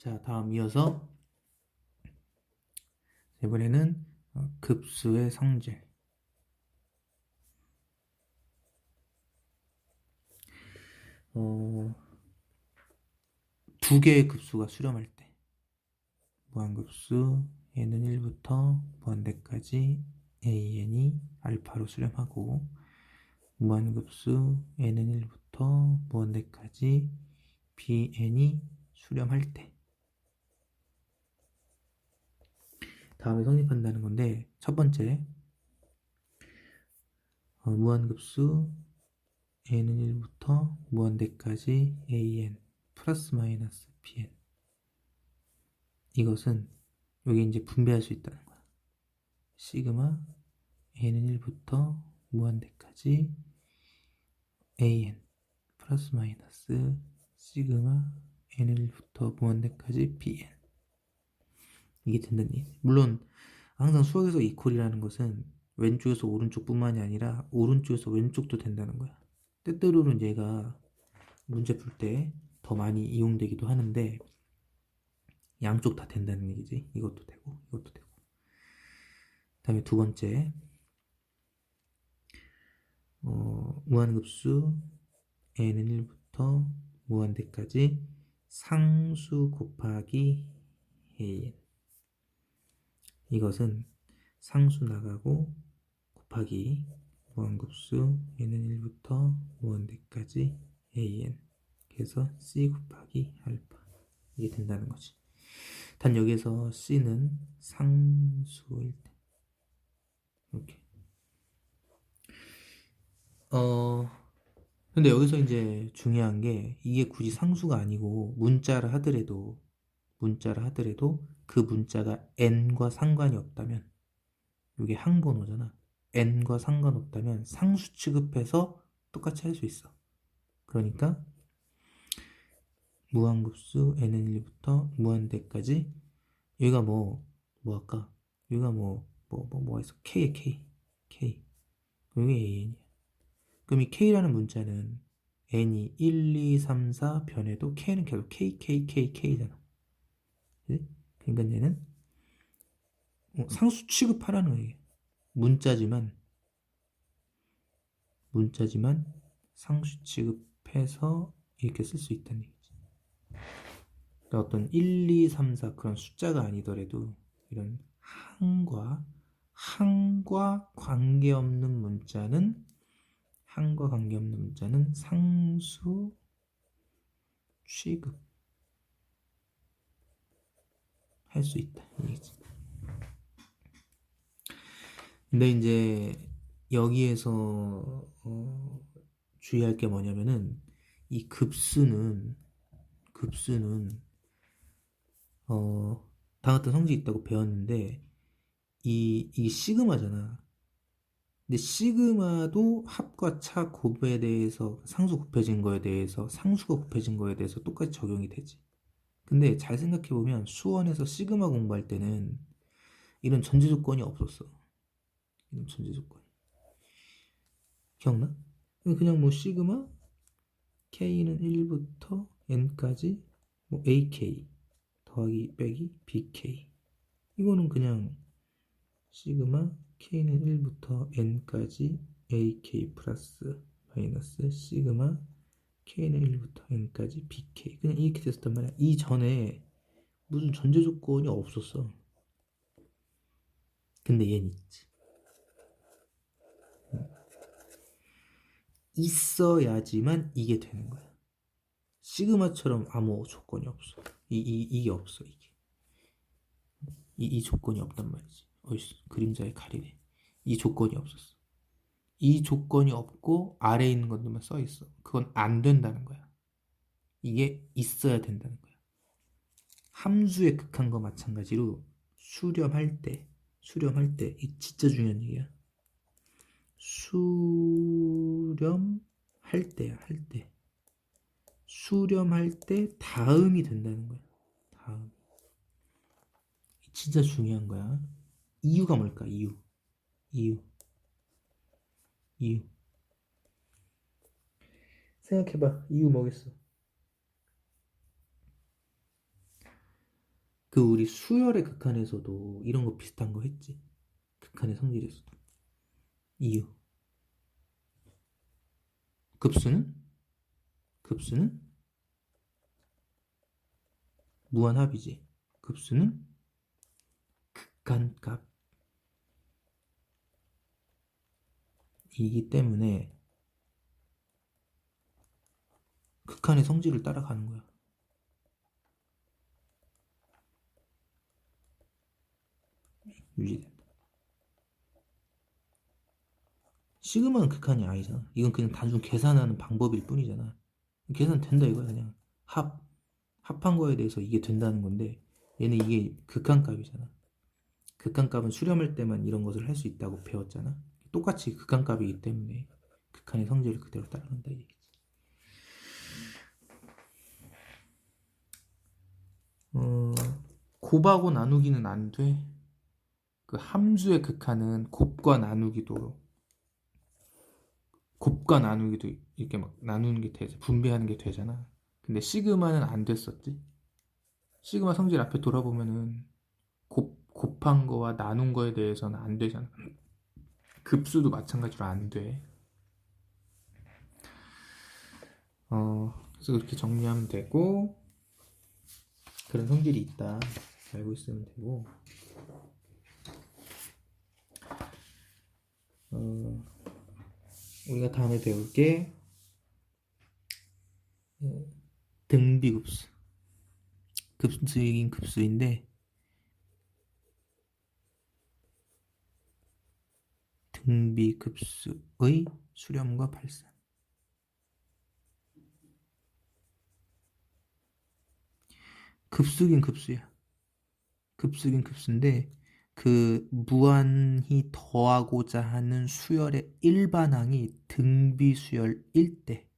자, 다음 이어서 이번에는 어, 급수의 성질. 어, 두 개의 급수가 수렴할 때 무한급수 n은 1부터 무한대까지 an이 알파로 수렴하고 무한급수 n은 1부터 무한대까지 bn이 수렴할 때 다음에 성립한다는 건데 첫 번째 어, 무한급수 n은 1부터 무한대까지 an 플러스 마이너스 bn 이것은 여기 이제 분배할 수 있다는 거야. 시그마 n은 1부터 무한대까지 an 플러스 마이너스 시그마 n은 1부터 무한대까지 bn 이게 된다는 얘기. 물론 항상 수학에서 이퀄이라는 것은 왼쪽에서 오른쪽뿐만이 아니라 오른쪽에서 왼쪽도 된다는 거야. 때때로는 얘가 문제 풀 때 더 많이 이용되기도 하는데 양쪽 다 된다는 얘기지. 이것도 되고 이것도 되고. 다음에 두 번째 어, 무한급수 n은 1부터 무한대까지 상수 곱하기 an 이것은 상수 나가고 곱하기 무한급수 n은 1부터 무한대까지 an 그래서 c 곱하기 알파. 이게 된다는 거지. 단 여기서 c는 상수일 때. 이렇게. 어 근데 여기서 이제 중요한 게 이게 굳이 상수가 아니고 문자를 하더라도 문자를 하더라도 그 문자가 n과 상관이 없다면 이게 항번호잖아 n과 상관없다면 상수 취급해서 똑같이 할 수 있어 그러니까 무한급수 n은 1부터 무한대까지 여기가 뭐, 뭐 할까? 여기가 뭐, 뭐, 뭐, 뭐가 있어? K에 K. K. 여기 AN이야. 그럼 이 K라는 문자는 N이 1, 2, 3, 4 변해도 K는 계속 K, K, K, K잖아. 그지? 그러니까 얘는 어, 상수 취급하라는 거예요. 문자지만, 문자지만 상수 취급해서 이렇게 쓸 수 있다는 얘기지. 그러니까 어떤 1, 2, 3, 4 그런 숫자가 아니더라도 이런 항과 항과 관계없는 문자는 항과 관계없는 문자는 상수 취급 할 수 있다. 근데 이제 여기에서 어, 주의할 게 뭐냐면은 이 급수는 급수는 어, 다 같은 성질이 있다고 배웠는데 이, 이 시그마잖아. 근데 시그마도 합과 차 곱에 대해서 상수 곱해진 거에 대해서 상수가 곱해진 거에 대해서 똑같이 적용이 되지. 근데 잘 생각해 보면 수원에서 시그마 공부할 때는 이런 전제 조건이 없었어. 이런 전제 조건이. 기억나? 그냥 뭐 시그마 k는 1부터 n까지 뭐 ak 더하기 빼기 bk 이거는 그냥 시그마 k는 1부터 n까지 ak 플러스 마이너스 시그마 k는 1부터 n까지 bk 그냥 이렇게 됐었단 말이야 이 전에 무슨 전제 조건이 없었어 근데 얘는 있지 있어야지만 이게 되는 거야 시그마처럼 아무 조건이 없어. 이, 이, 이게 없어, 이게. 이, 이 조건이 없단 말이지. 어이씨, 그림자에 가리네. 이 조건이 없었어. 이 조건이 없고 아래에 있는 것들만 써 있어. 그건 안 된다는 거야. 이게 있어야 된다는 거야. 함수의 극한과 마찬가지로 수렴할 때, 수렴할 때, 이 진짜 중요한 얘기야. 수렴할 때야, 할 때. 수렴할 때 다음이 된다는 거야. 다음. 진짜 중요한 거야. 이유가 뭘까? 이유. 이유. 이유. 생각해봐. 이유 뭐겠어? 그 우리 수열의 극한에서도 이런 거 비슷한 거 했지. 극한의 성질에서도. 이유. 급수는? 급수는? 무한합이지. 급수는 극한값. 이기 때문에 극한의 성질을 따라가는 거야. 유지된다. 시그마는 극한이 아니잖아. 이건 그냥 단순 계산하는 방법일 뿐이잖아. 계산 된다 이거야 그냥 합 합한 거에 대해서 이게 된다는 건데 얘는 이게 극한값이잖아. 극한값은 수렴할 때만 이런 것을 할 수 있다고 배웠잖아. 똑같이 극한값이기 때문에 극한의 성질을 그대로 이 얘기지. 어, 곱하고 나누기는 안 돼. 그 함수의 극한은 곱과 나누기도 곱과 나누기도 이렇게 막 나누는 게 되죠. 분배하는 게 되잖아. 근데 시그마는 안 됐었지. 시그마 성질 앞에 돌아보면은 곱, 곱한 거와 나눈 거에 대해서는 안 되잖아. 급수도 마찬가지로 안 돼. 어, 그래서 그렇게 정리하면 되고, 그런 성질이 있다. 알고 있으면 되고, 어, 우리가 다음에 배울 게 어, 등비급수 급수이긴 급수인데 등비급수의 수렴과 발산 급수긴 급수야 급수긴 급수인데 그 무한히 더하고자 하는 수열의 일반항이 등비 수열일 때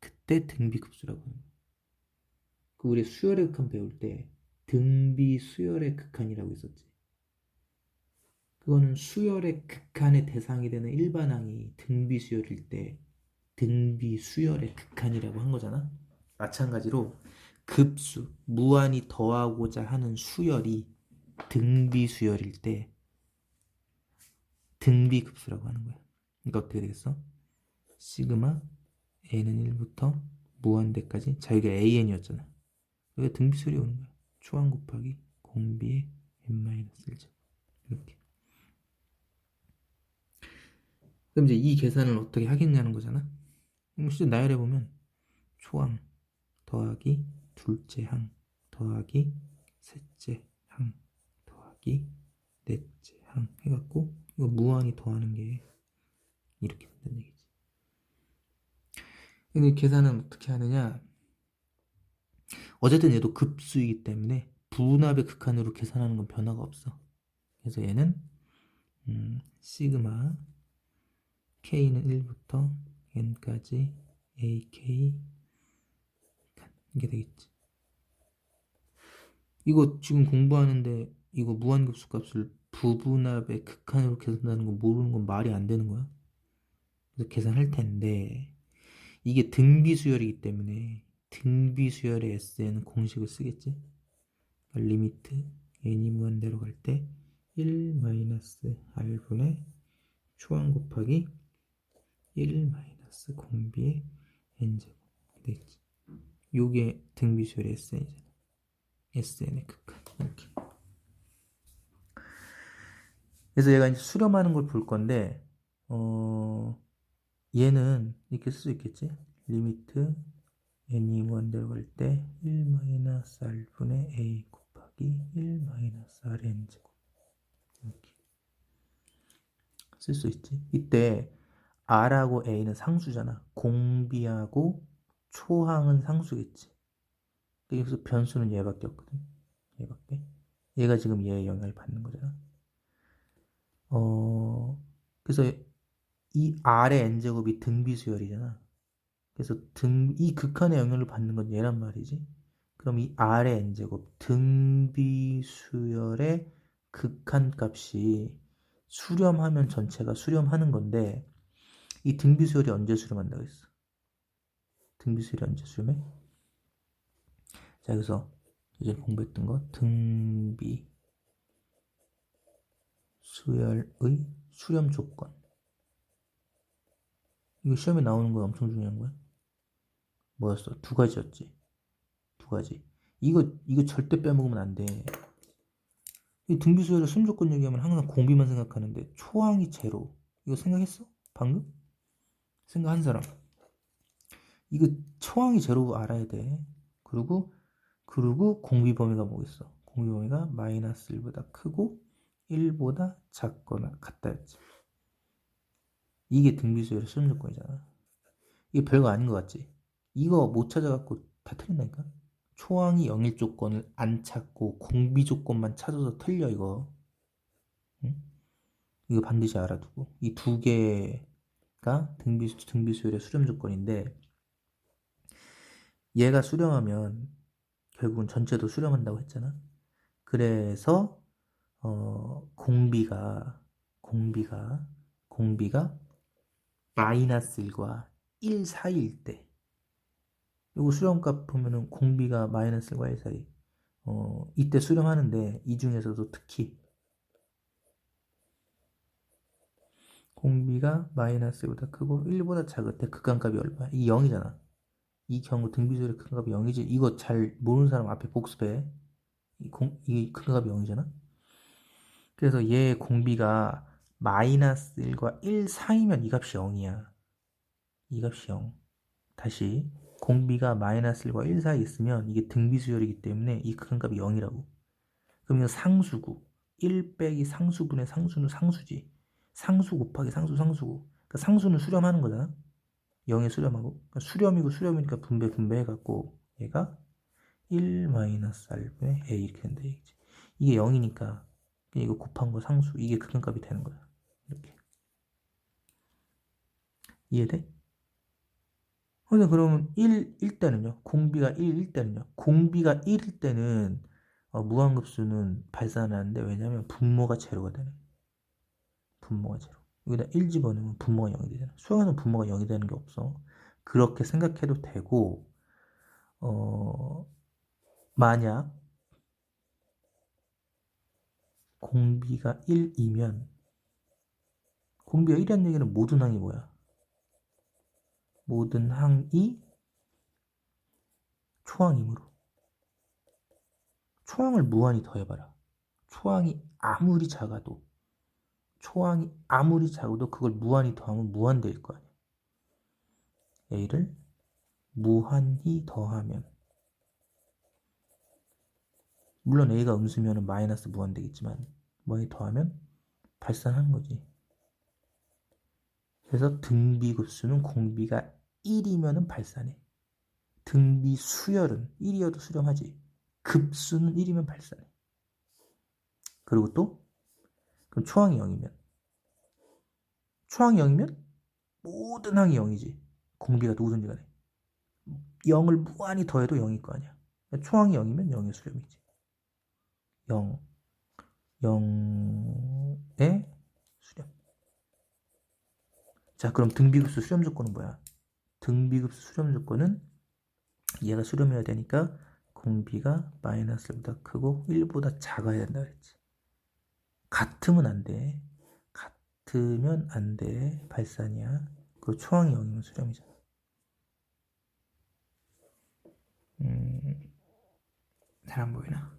그때 등비 급수라고 하는 거예요. 그 우리 수열의 극한 배울 때 등비 수열의 극한이라고 있었지. 그거는 수열의 극한의 대상이 되는 일반항이 등비수열일 때 등비수열의 극한이라고 한 거잖아. 마찬가지로 급수, 무한히 더하고자 하는 수열이 등비수열일 때 등비급수라고 하는 거야. 그러니까 어떻게 되겠어? 시그마 n은 1부터 무한대까지 자기가 an이었잖아. 여기 등비수열이 오는 거야. 초항 곱하기 공비의 n-1제 이렇게. 그럼 이제 이 계산을 어떻게 하겠냐는 거잖아. 실제 나열해 보면 초항 더하기 둘째 항 더하기 셋째 항 더하기 넷째 항 해갖고 이거 무한히 더하는 게 이렇게 된다는 얘기지. 근데 계산은 어떻게 하느냐? 어쨌든 얘도 급수이기 때문에 분합의 극한으로 계산하는 건 변화가 없어. 그래서 얘는 음, 시그마 k는 1부터 n까지 ak 이게 되겠지. 이거 지금 공부하는데 이거 무한급수 값을 부분합의 극한으로 계산하는 거 모르는 건 말이 안 되는 거야. 그래서 계산할 텐데 이게 등비수열이기 때문에 등비수열의 S에는 공식을 쓰겠지. 그러니까 리미트 n이 무한대로 갈 때1 마이너스 r분의 초항 곱하기 1 마이너스 공비의 n제곱 되겠지. 요게 등비수열의 SN이잖아. SN의 극한 이렇게. 그래서 얘가 이제 수렴하는 걸 볼 건데 어 얘는 이렇게 쓸 수 있겠지. 리미트 n이 무한대로 갈 때 1 마이너스 r분의 a 곱하기 1 마이너스 rn 제곱 이렇게 쓸 수 있지. 이때 r하고 a는 상수잖아. 공비하고 초항은 상수겠지. 여기서 변수는 얘밖에 없거든. 얘밖에. 얘가 지금 얘의 영향을 받는 거잖아. 어, 그래서 이 R의 n제곱이 등비수열이잖아. 그래서 등, 이 극한의 영향을 받는 건 얘란 말이지. 그럼 이 R의 n제곱, 등비수열의 극한 값이 수렴하면 전체가 수렴하는 건데, 이 등비수열이 언제 수렴 한다고 했어? 등비수열이 언제 수렴해? 자, 그래서 예전에 공부했던 거 등비 수열의 수렴 조건. 이거 시험에 나오는 거 엄청 중요한 거야. 뭐였어? 두 가지였지. 두 가지. 이거 이거 절대 빼먹으면 안돼. 이 등비 수열의 수렴 조건 얘기하면 항상 공비만 생각하는데 초항이 제로. 이거 생각했어? 방금 생각한 사람 이거 초항이 제로 알아야 돼 그리고 그리고 공비 범위가 뭐겠어 공비 범위가 마이너스 1보다 크고 1보다 작거나 같다였지. 이게 등비수열의 수렴 조건이잖아. 이게 별거 아닌 것 같지? 이거 못 찾아갖고 다 틀린다니까? 초항이 0일 조건을 안 찾고 공비 조건만 찾아서 틀려 이거. 응? 이거 반드시 알아두고 이 두 개 가 등비수 등비수열의 수렴 조건인데 얘가 수렴하면 결국은 전체도 수렴한다고 했잖아. 그래서 어, 공비가 공비가 공비가 마이너스 1과 1 사이일 때 요거 수렴값 보면은 공비가 마이너스 1과 1 사이 어, 이때 수렴하는데 이 중에서도 특히 공비가 마이너스 1보다 크고 1보다 작을 때 극한값이 얼마야? 이 0이잖아. 이 경우 등비수열의 극한값이 0이지. 이거 잘 모르는 사람 앞에 복습해. 이, 공, 이 극한값이 0이잖아. 그래서 얘 공비가 마이너스 1과 1 사이면 이 값이 0이야. 이 값이 0. 다시 공비가 마이너스 1과 1 사이 있으면 이게 등비수열이기 때문에 이 극한값이 0이라고. 그럼 이거 상수고 1 빼기 상수분의 상수는 상수지. 상수 곱하기 상수 상수고. 그러니까 상수는 수렴하는 거잖아. 0에 수렴하고. 그러니까 수렴이고 수렴이니까 분배 분배해갖고 얘가 1 마이너스 R분의 A 이렇게 된다 얘기지. 이게 0이니까 이거 곱한 거 상수 이게 극한값이 되는 거야 이렇게 이해돼? 근데 그러면 1, 1 때는요 공비가 1, 1 때는요 공비가 1일 때는 어, 무한급수는 발산하는데 왜냐면 분모가 제로가 되네 분모가 제로. 여기다 1 집어넣으면 분모가 0이 되잖아. 수학에서는 분모가 0이 되는 게 없어. 그렇게 생각해도 되고 어 만약 공비가 1이면 공비가 1이라는 얘기는 모든 항이 뭐야? 모든 항이 초항이므로. 초항을 무한히 더해봐라. 초항이 아무리 작아도 초항이 아무리 작아도 그걸 무한히 더하면 무한대일 거 아니야. a를 무한히 더하면 물론 a가 음수면 마이너스 무한되겠지만 뭐에 더하면 발산하는 거지. 그래서 등비급수는 공비가 1이면 발산해. 등비 수열은 1이어도 수렴하지. 급수는 1이면 발산해. 그리고 또 그럼 초항이 0이면 초항이 0이면 모든 항이 0이지. 공비가 누구든지 간에. 0을 무한히 더해도 0일 거 아니야. 초항이 0이면 0의 수렴이지. 0, 0의 수렴. 자, 그럼 등비급수 수렴 조건은 뭐야? 등비급수 수렴 조건은 얘가 수렴해야 되니까 공비가 마이너스보다 크고 1보다 작아야 된다 그랬지. 같으면 안 돼. 같으면 안 돼. 발산이야. 그 초항이 0이면 수렴이잖아. 음, 잘 안 보이나?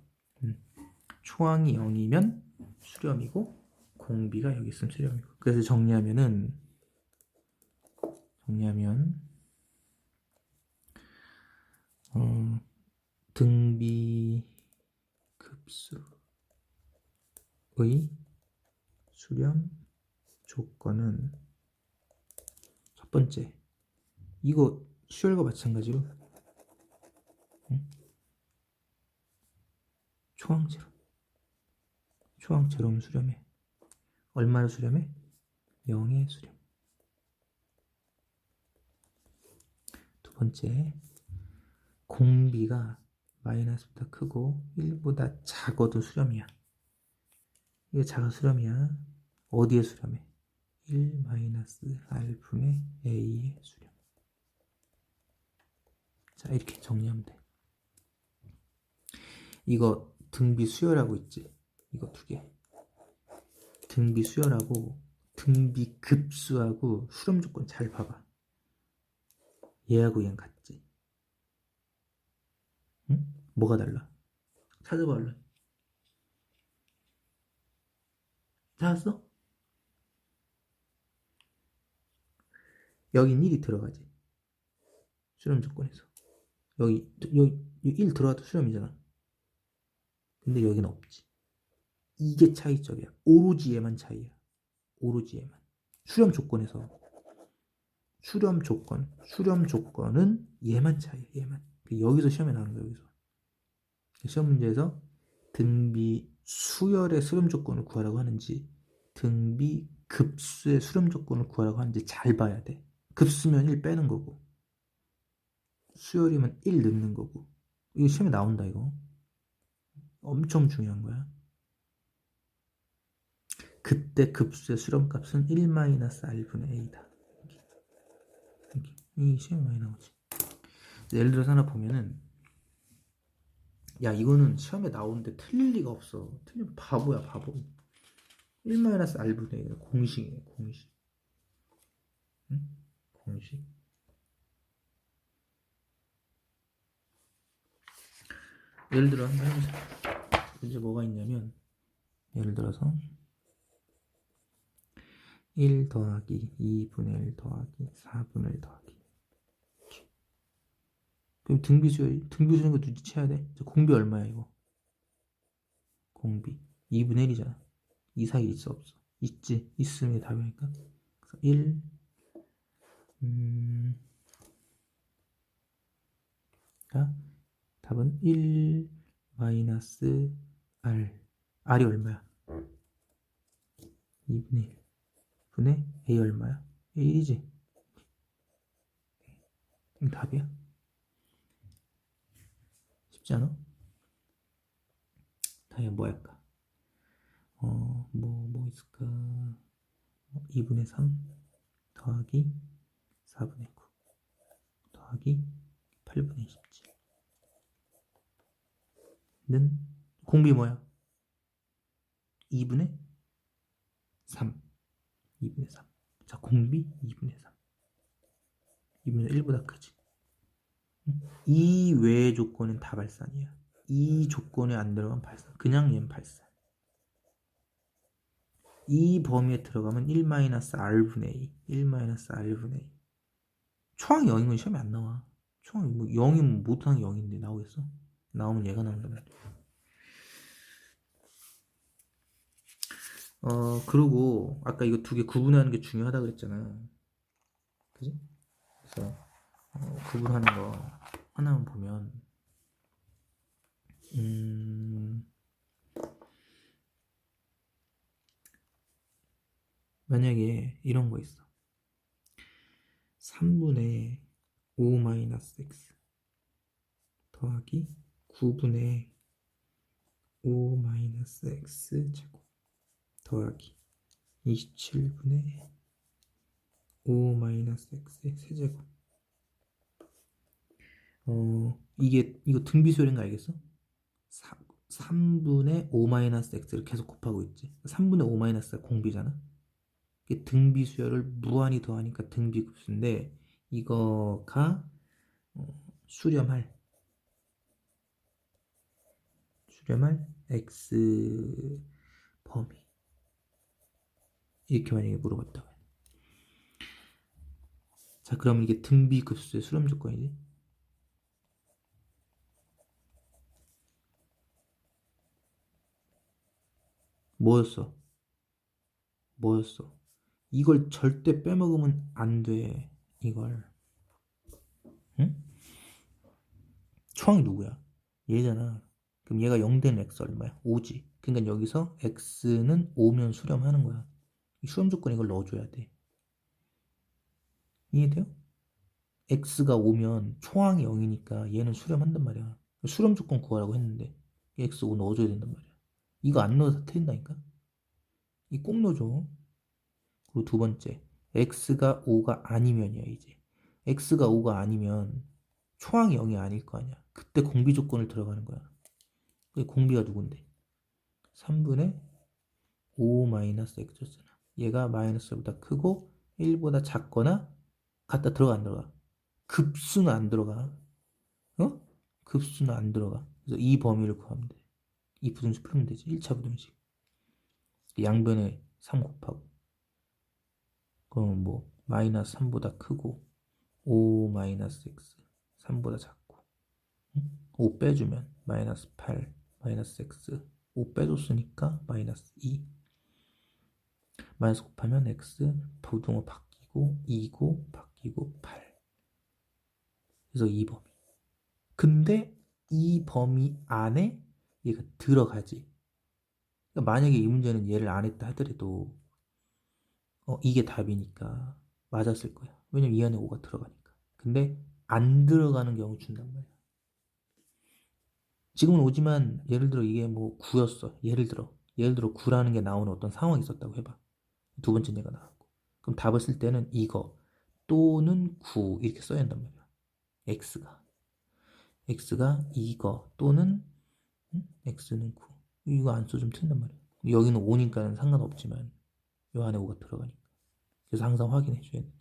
초항이 0이면 수렴이고 공비가 여기 있으면 수렴이고 그래서 정리하면은 정리하면 어, 등비 급수의 수렴 조건은 첫 번째 이거 수열과 마찬가지로 응? 초항제로 초항 제로면 수렴해. 얼마를 수렴해? 0의 수렴. 두 번째, 공비가 마이너스보다 크고 1보다 작아도 수렴이야. 이게 작아 수렴이야. 어디에 수렴해? 1 마이너스 R분의 A의 수렴. 자, 이렇게 정리하면 돼. 이거 등비 수열하고 있지. 이거 두 개. 등비 수열하고 등비 급수하고 수렴 조건 잘 봐봐. 얘하고 얘는 같지. 응? 뭐가 달라? 찾아봐 얼른. 찾았어? 여긴 1이 들어가지. 수렴 조건에서. 여기, 여기, 1 들어가도 수렴이잖아. 근데 여기는 없지. 이게 차이점이야. 오로지 얘만 차이야. 오로지 얘만. 수렴 조건에서. 수렴 조건. 수렴 조건은 얘만 차이야. 얘만. 그 여기서 시험에 나오는 거야. 여기서. 시험 문제에서 등비 수열의 수렴 조건을 구하라고 하는지 등비 급수의 수렴 조건을 구하라고 하는지 잘 봐야 돼. 급수면 1 빼는 거고 수열이면 1 넣는 거고 이거 시험에 나온다 이거. 엄청 중요한 거야. 그때 급수의 수렴값은 1-r분의 a다. 이렇게. 이 시험에 많이 나오지. 예를 들어서 하나 보면은 야 이거는 시험에 나오는데 틀릴 리가 없어. 틀리면 바보야 바보. 1-r분의 a 공식이에요 공식. 응? 공식. 예를 들어 한번 해보자. 이제 뭐가 있냐면 예를 들어서 1 더하기 2분의 1 더하기 4분의 1 더하기. 그럼 등비수 등비수는 거 눈치채야 돼. 저 공비 얼마야 이거? 공비 2분의 1이잖아. 이 사이 있어 없어? 있지. 있으면 답이니까. 그래서 1 음, 자, 답은 1 마이너스 R. R이 얼마야? 2분의 1. 분의 A 얼마야? A 1이지? 이 답이야? 쉽지 않아? 다음에 뭐 할까? 어, 뭐, 뭐 있을까? 2분의 3 더하기 4분의 9 더하기 8분의 17는 공비 뭐야? 2분의 3 2분의 3 자, 공비 2분의 3 2분의 1보다 크지? 이 외의 조건은 다 발산이야. 이 조건에 안 들어가면 발산. 그냥 얘는 발산 이 범위에 들어가면 1-r분의 2 1-r분의 2 초항이 0인 건 시험에 안 나와 초항이 뭐 0이면 못하는 게 0인데 나오겠어? 나오면 얘가 말이야 어 그리고 아까 이거 두 개 구분하는 게 중요하다 그랬잖아 그지? 그래서 어, 구분하는 거 하나만 보면 음 만약에 이런 거 있어. 3분의 5 마이너스 x 더하기 9분의 5 마이너스 x 제곱 더하기 27분의 5 마이너스 x의 세제곱. 어 이게 이거 등비수열인 거 알겠어? 3, 3분의 5 마이너스 x를 계속 곱하고 있지. 3분의 5 마이너스가 공비잖아. 이게 등비 수열을 무한히 더하니까 등비급수인데 이거가 어, 수렴할 수렴할 x 범위 이렇게 만약에 물어봤다고 해. 자 그럼 이게 등비급수의 수렴 조건이지 뭐였어? 뭐였어? 이걸 절대 빼먹으면 안 돼. 이걸. 응? 초항이 누구야? 얘잖아. 그럼 얘가 0되는 x 얼마야? 5지. 그러니까 여기서 x는 5면 수렴하는 거야. 이 수렴 조건 이걸 넣어줘야 돼. 이해돼요? x가 5면 초항이 0이니까 얘는 수렴한단 말이야. 수렴 조건 구하라고 했는데 x 5 넣어줘야 된단 말이야. 이거 안 넣어서 틀린다니까? 이 꼭 넣어줘. 그리고 두 번째, x가 5가 아니면이야, 이제. x가 5가 아니면 초항이 0이 아닐 거 아니야. 그때 공비 조건을 들어가는 거야. 그 공비가 누군데? 3분의 5 마이너스 x잖아. 얘가 마이너스보다 크고 1보다 작거나 갖다 들어가 안 들어가? 급수는 안 들어가. 어? 급수는 안 들어가. 그래서 이 범위를 구하면 돼. 이 부등식 풀면 되지. 1차 부등식. 양변에 3 곱하고. 그럼 뭐 마이너스 3보다 크고 5 마이너스 x 3보다 작고 응? 5 빼주면 마이너스 8 마이너스 x 5 빼줬으니까 마이너스 2 마이너스 곱하면 x 부등호 바뀌고 2고 바뀌고 8 그래서 이 범위. 근데 이 범위 안에 얘가 들어가지. 그러니까 만약에 이 문제는 얘를 안 했다 하더라도 어, 이게 답이니까 맞았을 거야. 왜냐면 이 안에 5가 들어가니까. 근데 안 들어가는 경우 준단 말이야. 지금은 오지만 예를 들어 이게 뭐 9였어. 예를 들어. 예를 들어 9라는 게 나오는 어떤 상황이 있었다고 해봐. 두 번째 얘가 나왔고. 그럼 답을 쓸 때는 이거 또는 9 이렇게 써야 한단 말이야. x가. x가 이거 또는 응? x는 9. 이거 안 써주면 틀린단 말이야. 여기는 5니까는 상관없지만 요 안에 5가 들어가니까. 그래서 항상 확인해 줘야 돼.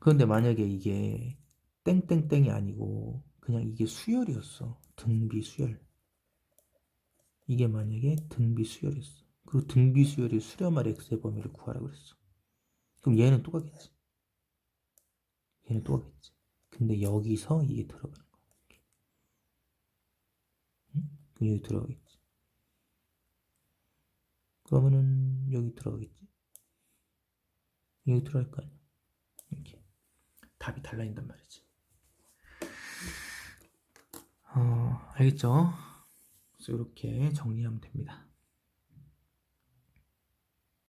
그런데 만약에 이게 땡땡땡이 아니고 그냥 이게 수열이었어. 등비 수열. 이게 만약에 등비 수열이었어. 그리고 등비 수열이 수렴할 x의 범위를 구하라 그랬어. 그럼 얘는 또 가겠지. 얘는 또 가겠지. 근데 여기서 이게 들어가는 거야. 응? 여기 들어가겠지. 그러면은 여기 들어가겠지. 여기 들어갈 거 아니야. 이렇게 답이 달라진단 말이지. 어, 알겠죠? 그래서 이렇게 정리하면 됩니다.